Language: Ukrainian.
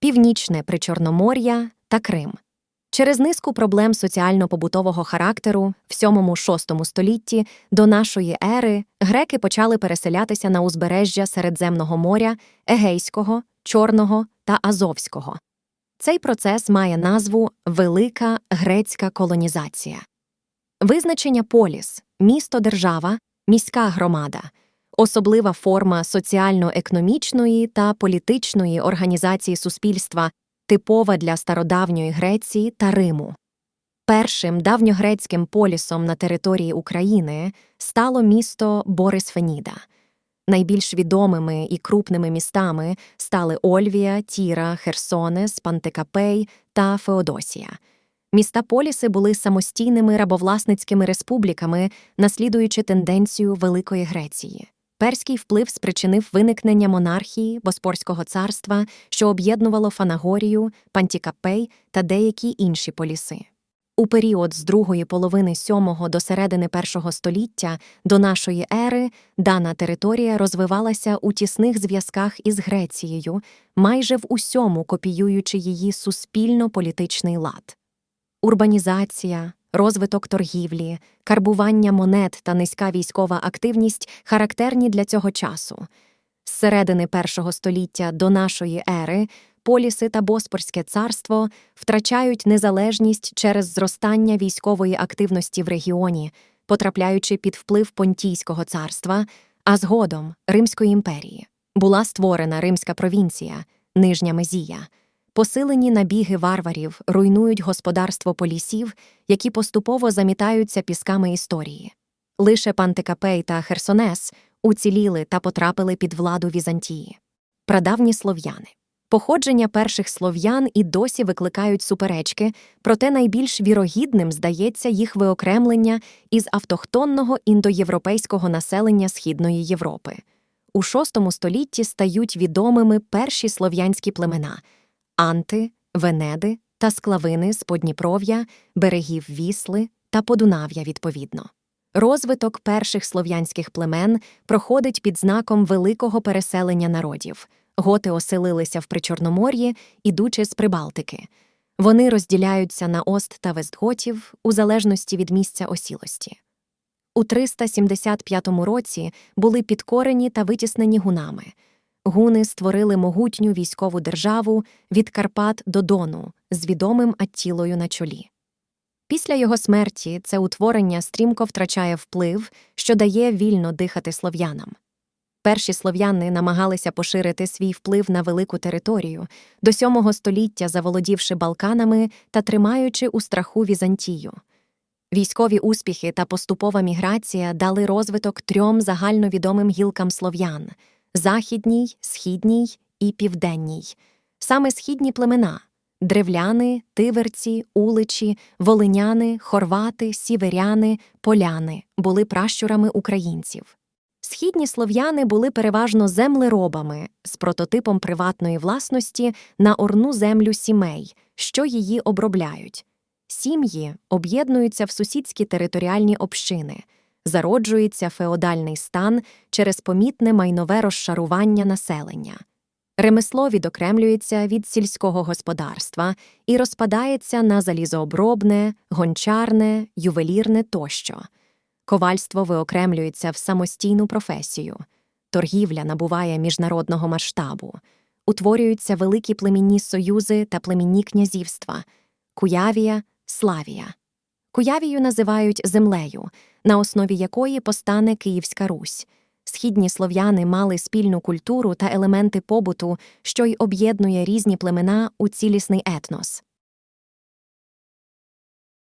Північне Причорномор'я та Крим. Через низку проблем соціально-побутового характеру в 7-6 столітті до нашої ери греки почали переселятися на узбережжя Середземного моря, Егейського, Чорного та Азовського. Цей процес має назву Велика грецька колонізація. Визначення поліс місто держава, міська громада, особлива форма соціально-економічної та політичної організації суспільства, типова для стародавньої Греції та Риму. Першим давньогрецьким полісом на території України стало місто Борисфеніда. Найбільш відомими і крупними містами стали Ольвія, Тіра, Херсонес, Пантекапей та Феодосія. Міста поліси були самостійними рабовласницькими республіками, наслідуючи тенденцію Великої Греції. Перський вплив спричинив виникнення монархії Боспорського царства, що об'єднувало Фанагорію, Пантікапей та деякі інші поліси. У період з другої половини сьомого до середини першого століття до нашої ери дана територія розвивалася у тісних зв'язках із Грецією, майже в усьому копіюючи її суспільно-політичний лад. Урбанізація, розвиток торгівлі, карбування монет та низька військова активність характерні для цього часу. З середини першого століття до нашої ери поліси та Боспорське царство втрачають незалежність через зростання військової активності в регіоні, потрапляючи під вплив Понтійського царства, а згодом Римської імперії. Була створена Римська провінція, Нижня Мезія. Посилені набіги варварів руйнують господарство полісів, які поступово замітаються пісками історії. Лише Пантикапей та Херсонес уціліли та потрапили під владу Візантії. Прадавні слов'яни. Походження перших слов'ян і досі викликають суперечки, проте найбільш вірогідним здається їх виокремлення із автохтонного індоєвропейського населення Східної Європи. У VI столітті стають відомими перші слов'янські племена Анти, Венеди та склавини з Подніпров'я, берегів Вісли та Подунав'я відповідно. Розвиток перших слов'янських племен проходить під знаком великого переселення народів. Готи оселилися в Причорномор'ї, ідучи з Прибалтики. Вони розділяються на Ост та Вестготів у залежності від місця осілості. У 375 році були підкорені та витіснені гунами. Гуни створили могутню військову державу від Карпат до Дону з відомим Аттілою на чолі. Після його смерті це утворення стрімко втрачає вплив, що дає вільно дихати слов'янам. Перші слов'яни намагалися поширити свій вплив на велику територію, до сьомого століття заволодівши Балканами та тримаючи у страху Візантію. Військові успіхи та поступова міграція дали розвиток трьом загальновідомим гілкам слов'ян західній, східній і південній. Саме східні племена древляни, тиверці, уличі, волиняни, хорвати, сіверяни, поляни були пращурами українців. Східні слов'яни були переважно землеробами з прототипом приватної власності на орну землю сімей, що її обробляють. Сім'ї об'єднуються в сусідські територіальні общини, зароджується феодальний стан через помітне майнове розшарування населення. Ремесло відокремлюється від сільського господарства і розпадається на залізообробне, гончарне, ювелірне тощо. Ковальство виокремлюється в самостійну професію, торгівля набуває міжнародного масштабу, утворюються великі племінні союзи та племінні князівства Куявія, Славія. Куявію називають землею, на основі якої постане Київська Русь. Східні слов'яни мали спільну культуру та елементи побуту, що й об'єднує різні племена у цілісний етнос.